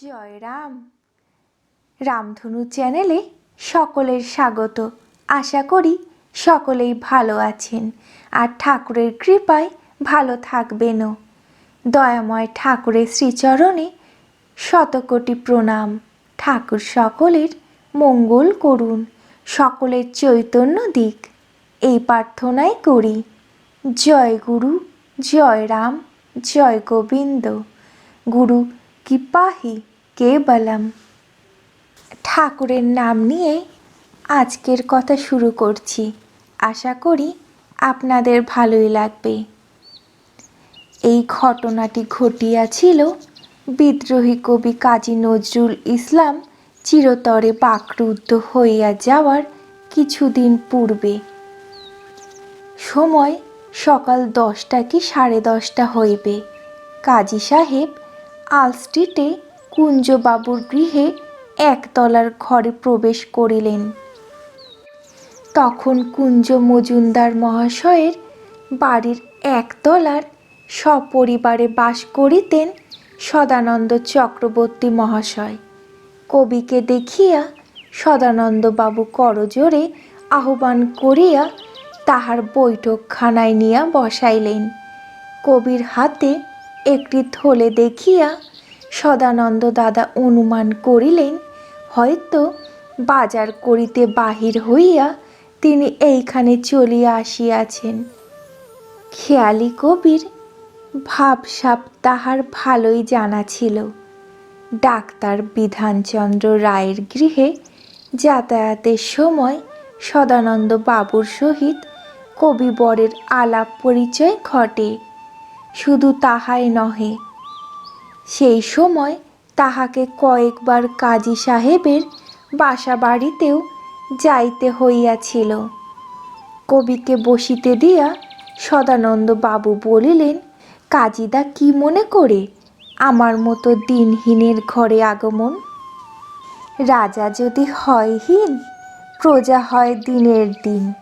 জয় রাম রামধনু চ্যানেলে সকলের স্বাগত। আশা করি সকলেই ভালো আছেন আর ঠাকুরের কৃপায় ভালো থাকবেনও। দয়াময় ঠাকুরের শ্রীচরণে শতকোটি প্রণাম। ঠাকুর সকলের মঙ্গল করুন। সকলের চৈতন্য দিক। এই প্রার্থনাই করি। জয় গুরু, জয় রাম, জয় গোবিন্দ। গুরু কি পাহি কেবলম। ঠাকুরের নাম নিয়ে আজকের কথা শুরু করছি। আশা করি আপনাদের ভালোই লাগবে। এই ঘটনাটি ঘটিয়াছিল বিদ্রোহী কবি কাজী নজরুল ইসলাম চিরতরে বাকরুদ্ধ হইয়া যাওয়ার কিছুদিন পূর্বে। সময় সকাল দশটা কি সাড়ে দশটা হইবে। কাজী সাহেব আলস্ট্রিটে কুঞ্জবাবুর গৃহে একতলার ঘরে প্রবেশ করিলেন। তখন কুঞ্জ মজুমদার মহাশয়ের বাড়ির একতলার সপরিবারে বাস করিতেন সদানন্দ চক্রবর্তী মহাশয়। কবিকে দেখিয়া সদানন্দবাবু করজোরে আহ্বান করিয়া তাহার বৈঠকখানায় নিয়া বসাইলেন। কবির হাতে একটি থলে দেখিয়া সদানন্দ দাদা অনুমান করিলেন, হয়তো বাজার করিতে বাহির হইয়া তিনি এইখানে চলিয়া আসিয়াছেন। খেয়ালি কবির ভাবসাপ তাহার ভালোই জানা ছিল। ডাক্তার বিধানচন্দ্র রায়ের গৃহে যাতায়াতের সময় সদানন্দ বাবুর সহিত কবিবরের আলাপ পরিচয় ঘটে। শুধু তাহাই নহে। সেই সময় তাহাকে কয়েকবার কাজী সাহেবের বাসা বাড়িতেও যাইতে হইয়াছিল। কবিকে বসিতে দিয়া সদানন্দ বাবু বলিলেন, কাজীদা, কি মনে করে আমার মতো দিনহীনের ঘরে আগমন? রাজা যদি হয় হীন প্রজা হয় দিনের দিন।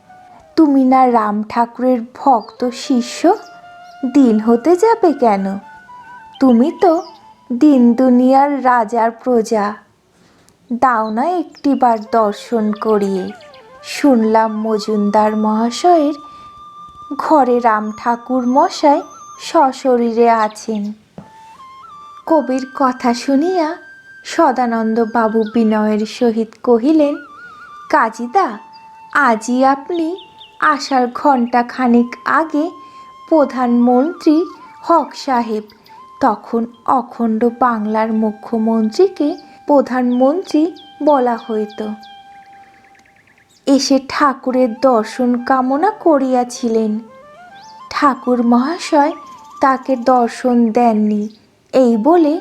তুমি না রাম ঠাকুরের ভক্ত শিষ্য? দিন হতে যাবে কেন? তুমি তো দিন দুনিয়ার রাজার প্রজা। দাও না একটিবার দর্শন করিয়ে। শুনলাম মজুমদার মহাশয়ের ঘরে রাম ঠাকুর মশাই সশরীরে আছেন। কবির কথা শুনিয়া সদানন্দ বাবু বিনয়ের সহিত কহিলেন কাজীদা আজই আপনি আসার ঘণ্টা খানিক আগে প্রধানমন্ত্রী হক সাহেব। তখন অখণ্ড বাংলার মুখ্যমন্ত্রীকে প্রধানমন্ত্রী বলা হইত। এসে ঠাকুরের দর্শন কামনা করিয়াছিলেন। ঠাকুর মহাশয় তাকে দর্শন দেননি। এই বলে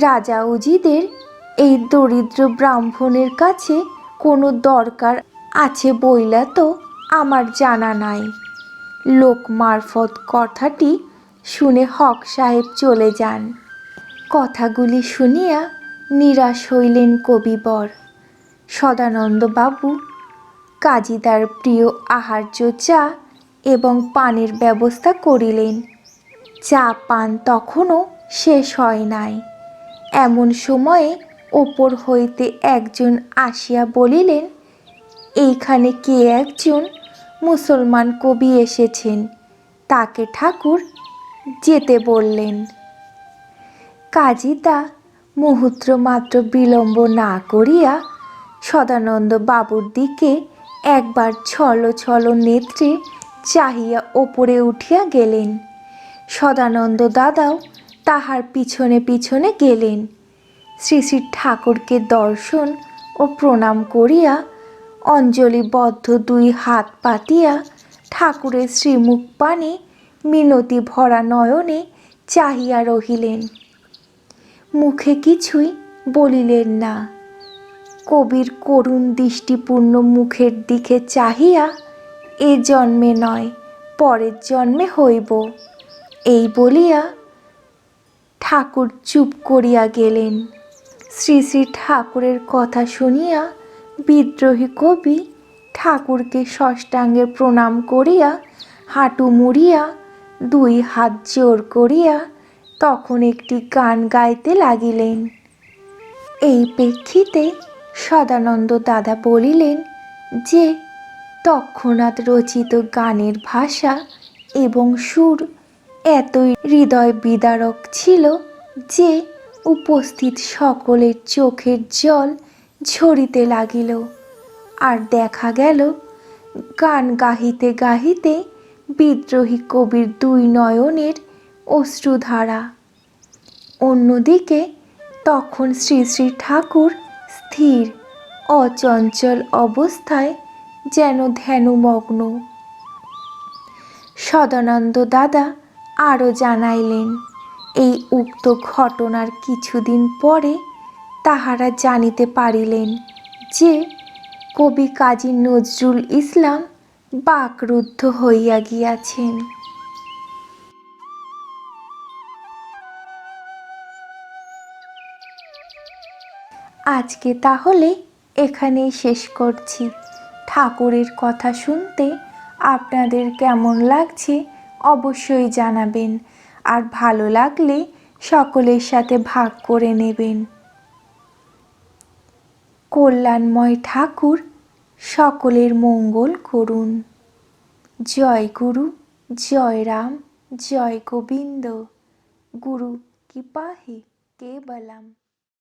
রাজা উজিদের এই দরিদ্র ব্রাহ্মণের কাছে কোনো দরকার আছে বইলা তো আমার জানা নাই। লোক মারফত কথাটি শুনে হক সাহেব চলে যান। কথাগুলি শুনিয়া নিরাশ হইলেন কবিবর। সদানন্দবাবু কাজীদার প্রিয় আহার্য চা এবং পানের ব্যবস্থা করিলেন। চা পান তখনও শেষ হয় নাই। এমন সময়ে ওপর হইতে একজন আসিয়া বলিলেন, এইখানে কে একজন মুসলমান কবি এসেছেন। তাকে ঠাকুর যেতে বললেন। কাজী তা মুহূর্ত মাত্র বিলম্ব না করিয়া সদানন্দ বাবুর দিকে একবার ছল ছল নেত্রে চাহিয়া ওপরে উঠিয়া গেলেন। সদানন্দ দাদাও তাহার পিছনে পিছনে গেলেন। শ্রী শ্রী ঠাকুরকে দর্শন ও প্রণাম করিয়া অঞ্জলিবদ্ধ দুই হাত পাতিয়া ঠাকুরের শ্রীমুখ পানে মিনতি ভরা নয়নে চাহিয়া রহিলেন। মুখে কিছুই বলিলেন না। কবির করুণ দৃষ্টিপূর্ণ মুখের দিকে চাহিয়া, এ জন্মে নয়, পরের জন্মে হইব। এই বলিয়া ঠাকুর চুপ করিয়া গেলেন। শ্রী শ্রী ঠাকুরের কথা শুনিয়া বিদ্রোহী কবি ঠাকুরকে ষষ্ঠাঙ্গে প্রণাম করিয়া, হাঁটু মুড়িয়া, দুই হাত জোর করিয়া তখন একটি গান গাইতে লাগিলেন। এই প্রেক্ষিতে সদানন্দ দাদা বলিলেন, যে তৎক্ষণাৎ রচিত গানের ভাষা এবং সুর এতই হৃদয় বিদারক ছিল যে উপস্থিত সকলের চোখের জল ঝরিতে লাগিল। আর দেখা গেল, গান গাহিতে গাহিতে বিদ্রোহী কবির দুই নয়নের অশ্রুধারা। অন্যদিকে তখন শ্রী শ্রী ঠাকুর স্থির, অচঞ্চল অবস্থায় যেন ধ্যানমগ্ন। সদানন্দ দাদা আরও জানাইলেন, এই উক্ত ঘটনার কিছুদিন পরে তাহারা জানিতে পারিলেন যে কবি কাজী নজরুল ইসলাম বাকরুদ্ধ হইয়া গিয়াছেন। আজকে তাহলে এখানেই শেষ করছি। ঠাকুরের কথা শুনতে আপনাদের কেমন লাগছে অবশ্যই জানাবেন, আর ভালো লাগলে সকলের সাথে ভাগ করে নেবেন। কল্যাণময় ঠাকুর সকলের মঙ্গল করুন। জয় গুরু জয় রাম জয় গোবিন্দ। গুরু কৃপাহি কেবলম।